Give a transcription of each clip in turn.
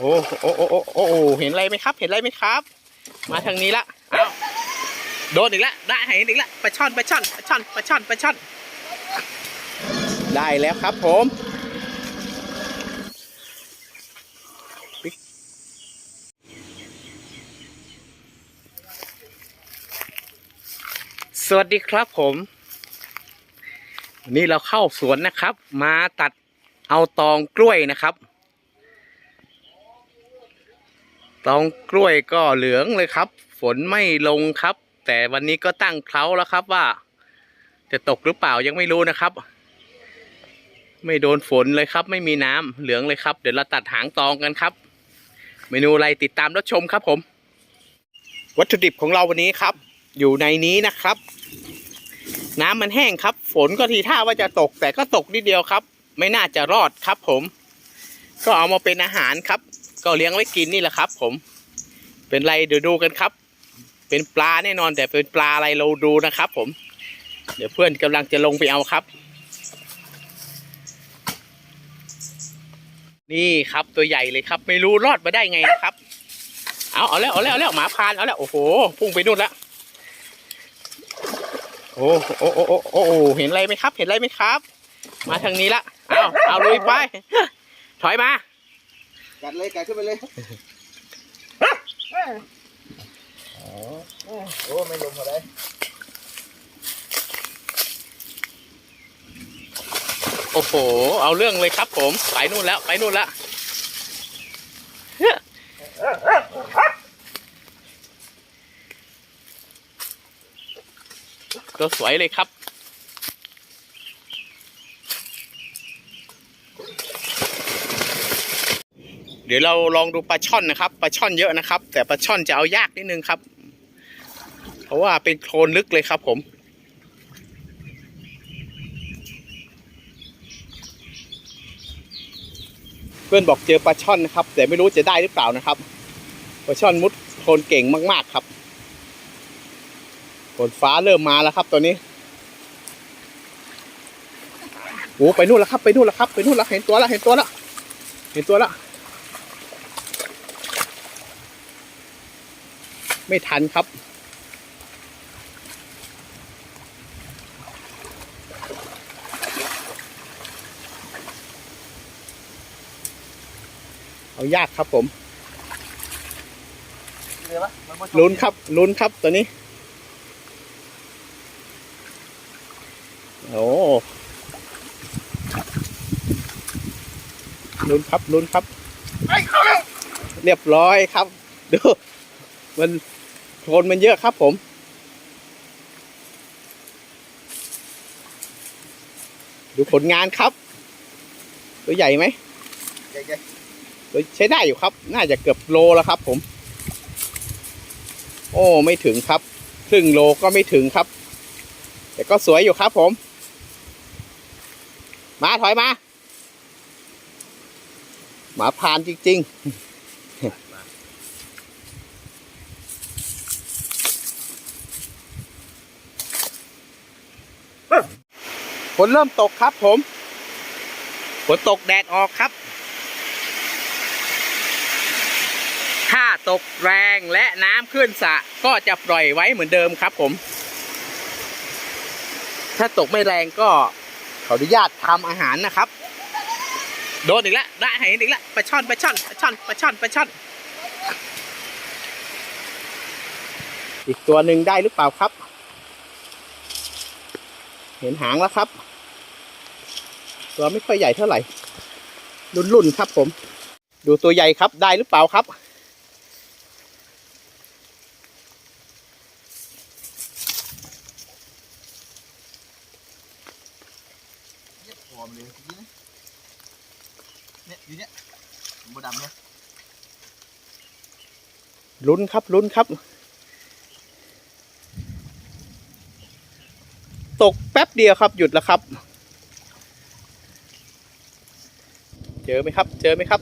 โอ้โอ้โอ้โอ้โอ้เห็นอะไรไหมครับ เห็นอะไรไหมครับ มาทางนี้ละเอ้าโดนอีกแล้วได้เห็นอีกแล้วปลาช่อนปลาช่อนปลาช่อนปลาช่อนปลาช่อน ได้แล้วครับผมสวัสดีครับผมนี่เราเข้าสวนนะครับ มาตัดเอาตองกล้วยนะครับ ตองกล้วยก็เหลืองเลยครับ ฝนไม่ลงครับ แต่วันนี้ก็ตั้งเคล้าแล้วครับว่า จะตกหรือเปล่ายังไม่รู้นะครับ ไม่โดนฝนเลยครับ ไม่มีน้ำเหลืองเลยครับ เดี๋ยวเราตัดหางตองกันครับ เมนูอะไรติดตามรับชมครับผม วัตถุดิบของเราวันนี้ครับ อยู่ในนี้นะครับ น้ำมันแห้งครับ ฝนก็ทีท่าว่าจะตกแต่ก็ตกนิดเดียวครับ ไม่น่าจะรอดครับผม ก็เอามาเป็นอาหารครับ ก็เลี้ยงไว้กินนี่แหละครับ ผม เป็นไรเดี๋ยวดูกันครับ เป็นปลาแน่นอนแต่เป็นปลาอะไรเราดูนะครับ ผม เดี๋ยวเพื่อนกำลังจะลงไปเอาครับ นี่ครับตัวใหญ่เลยครับ ไม่รู้รอดมาได้ไงนะครับ เอาเอาแล้วเอาแล้วเอาแล้วหมาพานเอาแล้วโอ้โหพุ่งไปนู่นล้วโอ้โอ้โอ้โอ้โอ้โอ้เห็นอะไรไหมครับ เห็นอะไรไหมครับ มาทางนี้ละเอาเอาลุยไป ถอยมา กัดเลยกัดขึ้นไปเลยโอ้ไม่ลงมาได้โอ้โห เอาเรื่องเลยครับผม ไปนู่นแล้ว ไปนู่นแล้วตัวสวยเลยครับ เดี๋ยวเราลองดูปลาช่อนนะครับปลาช่อนเยอะนะครับ แต่ปลาช่อนจะเอายากนิดนึงครับ เพราะว่าเป็นโคลนลึกเลยครับผมเพื่อนบอกเจอปลาช่อนนะครับ แต่ไม่รู้จะได้หรือเปล่านะครับปลาช่อนมุดโคลนเก่งมาก ๆครับฝนฟ้าเริ่มมาแล้วครับตัวนี้โอ้ไปนู่นแล้วครับ ไปนู่นแล้วครับ ไปนู่นแล้วเห็นตัวแล้วเห็นตัวแล้วเห็นตัวแล้ว ไม่ทันครับ เอายากครับผมเลยปะมันบ่ชลุ้นครับลุ้นครับตัวนี้ โอ้ลุ้นครับลุ้นครับไอ้เข้าแล้วเรียบร้อยครับ ดู มันโคลนมันเยอะครับผม ดูผลงานครับ ตัวใหญ่ไหมใหญ่ตัวใช้ได้อยู่ครับ น่าจะเกือบโลแล้วครับ ผม โอ้ไม่ถึงครับครึ่งโลก็ไม่ถึงครับ แต่ก็สวยอยู่ครับผม มาถอยมา หมาพรานจริง ๆ นเริ่มตกครับผมฝนตกแดดออกครับ ถ้าตกแรงและน้ำขึ้นสะก็จะปล่อยไว้เหมือนเดิมครับผม ถ้าตกไม่แรงก็ขออนุญาตทำอาหารนะครับ โดนอีกแล้วได้เห็นอีกแล้วปลาช่อนปลาช่อนปลาช่อนปลาช่อนปลาช่อน อีกตัวหนึ่งได้หรือเปล่าครับ เห็นหางแล้วครับ ตัวไม่ค่อยใหญ่เท่าไหร่รุ่นๆครับผม ดูตัวใหญ่ครับได้หรือเปล่าครับๆเนี่ยหอมเลยทีนี้นะเนี่ยอยู่เนี่ยบดำเนี่ยลุ้นครับลุ้นครับ ตกแป๊บเดียวครับหยุดแล้วครับ จอไหมครับ เจอไหมครับ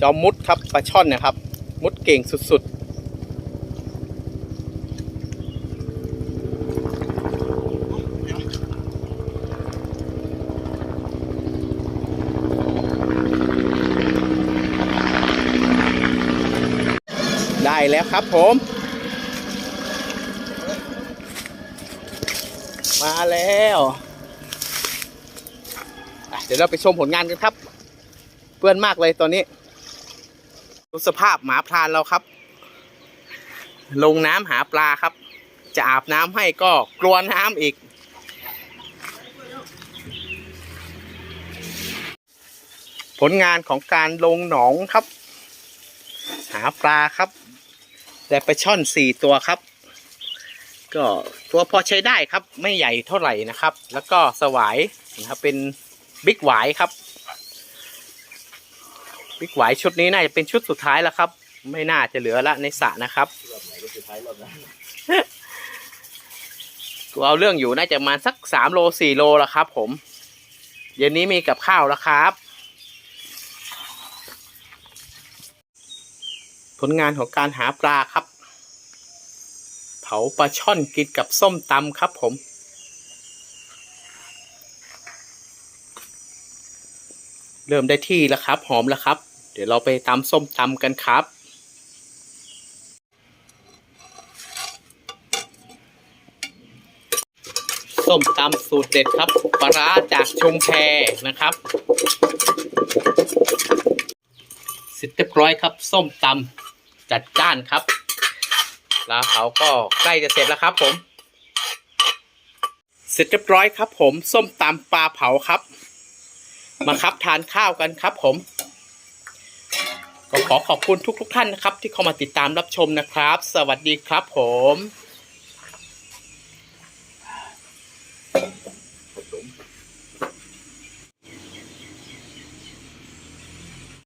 จอมมุดครับปลาช่อนนะครับ มุดเก่งสุดๆได้แล้วครับผม มาแล้ว เดี๋ยวเราไปชมผลงานกันครับเปื้อนมากเลยตอนนี้ดูสภาพหมาพรานเราครับ ลงน้ำหาปลาครับ จะอาบน้ำให้ก็กลัวน้ำอีก ผลงานของการลงหนองครับ หาปลาครับ แต่ไปช่อนสี่ตัวครับ ก็ตัวพอใช้ได้ครับ ไม่ใหญ่เท่าไหร่นะครับ แล้วก็สวายนะครับเป็น บิ๊กหวายครับบิ๊กหวายชุดนี้น่าจะเป็นชุดสุดท้ายแล้วครับ ไม่น่าจะเหลือละในสระนะครับรอบไหนก็สุดท้ายรอบนั้นกูเอาเรื่องอยู่น่าจะมาสักสามโลสี่โลแล้วครับ ผม เย็นนี้มีกับข้าวแล้วครับ ผลงานของการหาปลาครับ เผาปลาช่อนกินกับส้มตำครับผม เริ่มได้ที่แล้วครับหอมแล้วครับ เดี๋ยวเราไปตำส้มตำกันครับ ส้มตำสูตรเด็ดครับปลาจากชุมแพนะครับเสร็จเรียบร้อยครับ ส้มตำจัดจ้านครับแล้วเขาก็ใกล้จะเสร็จแล้วครับผม เสร็จเรียบร้อยครับผม ส้มตำปลาเผาครับ มาครับทานข้าวกันครับผม ก็ขอขอบคุณทุกๆทท่านนะครับ ที่เข้ามาติดตามรับชมนะครับ สวัสดีครับผม